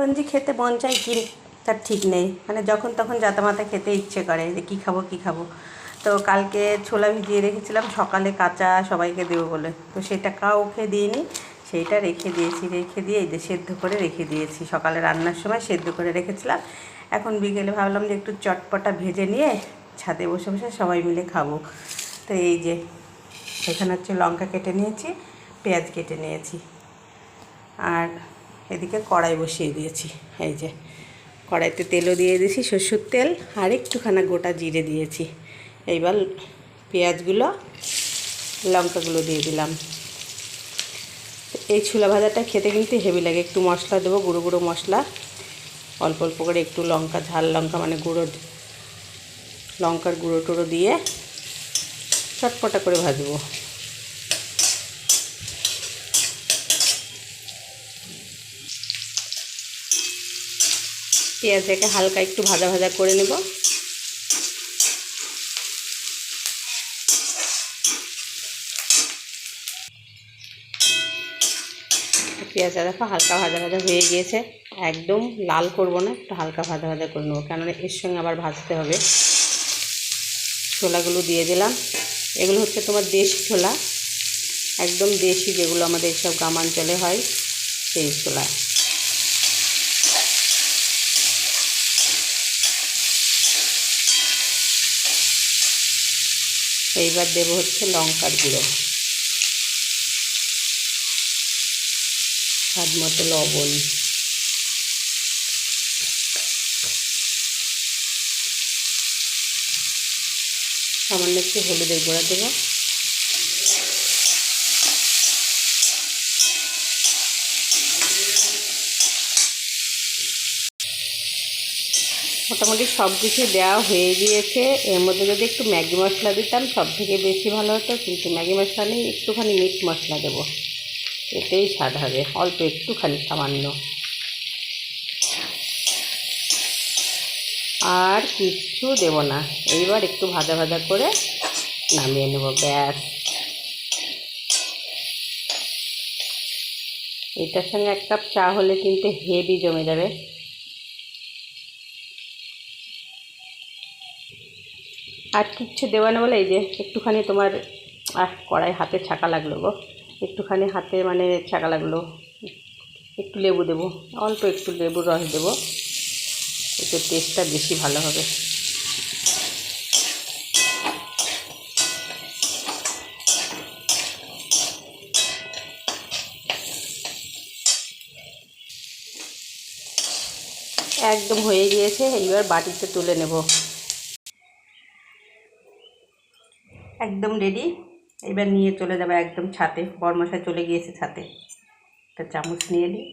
কখন যে খেতে মন চায় কি তার ঠিক নেই। মানে যখন তখন জাতামাতা খেতে ইচ্ছে করে যে কী খাব কী খাব। তো কালকে ছোলা ভিজিয়ে রেখেছিলাম, সকালে কাঁচা সবাইকে দেবো বলে। তো সেটা কাউকে দিইনি সেইটা রেখে দিয়েছি, রেখে দিয়ে এই যে সেদ্ধ করে রেখে দিয়েছি। সকালে রান্নার সময় সেদ্ধ করে রেখেছিলাম। এখন বিকেলে ভাবলাম যে একটু চটপটা ভেজে নিয়ে ছাদে বসে বসে সবাই মিলে খাব। তো এই যে, এখানে হচ্ছে লঙ্কা কেটে নিয়েছি, পেঁয়াজ কেটে নিয়েছি। আর এদিকে কড়াই বসিয়ে দিয়েছি। এই যে, কড়াইতে তেলও দিয়ে দিয়েছি, সর্ষের তেল, আর একটুখানা গোটা জিরে দিয়েছি। এইবার পেঁয়াজগুলো, লঙ্কাগুলো দিয়ে দিলাম। এই ছোলা ভাজাটা খেতে কিন্তু হেভি লাগে। একটু মশলা দেবো, গুঁড়ো গুঁড়ো মশলা, অল্প অল্প করে একটু লঙ্কা, ঝাল লঙ্কা মানে গুঁড়ো, লঙ্কার গুঁড়ো টুড়ো দিয়ে চটপটা করে ভাজবো। পেঁয়াজটাকে হালকা একটু ভাজা ভাজা করে নেব। পেঁয়াজটা দেখো হালকা ভাজা ভাজা হয়ে গিয়েছে। একদম লাল করব না, একটু হালকা ভাজা ভাজা করে নেব। কেননা এর সঙ্গে আবার ভাজতে হবে। ছোলাগুলো দিয়ে দিলাম। এগুলো হচ্ছে তোমার দেশি ছোলা। একদম দেশি যেগুলো আমাদের সব গ্রামাঞ্চলে হয়, সেই ছোলা। এইবার দেবো হচ্ছে লঙ্কার গুঁড়ো। স্বাদ মতো লবণ। সামান্য একটু হলুদের গুঁড়া দেবো। মোটামুটি সব কিছু দেওয়া হয়ে গিয়েছে। এর মধ্যে যদি একটু ম্যাগি মশলা দিতাম, সব থেকে বেশি ভালো হতো, কিন্তু ম্যাগি মশলা নেই, একটুখানি মিট মশলা দেবো। এতেই স্বাদ হবে, অল্প একটুখানি সামান্য। আর কিচ্ছু দেব না। এইবার একটু ভাজা ভাজা করে নামিয়ে নেব, ব্যাস। এটার সঙ্গে এক কাপ চা হলে কিন্তু হেভি জমে যাবে। আর কিচ্ছু দেওয়া না বলে এই যে একটুখানি তোমার, আহ, কড়াই হাতে ছাকা লাগল গো। একটুখানি হাতে মানে ছাকা লাগল। একটু লেবু দেবো, অল্প একটু লেবুর রস দেবো। এতে টেস্টটা বেশি ভালো হবে। একদম হয়ে গিয়েছে এইবার বাটিতে তুলে নেব। একদম রেডি এবার নিয়ে চলে যাবে একদম ছাতে বরমশাই চলে গিয়েছে ছাতে একটা চামচ নিয়ে নিই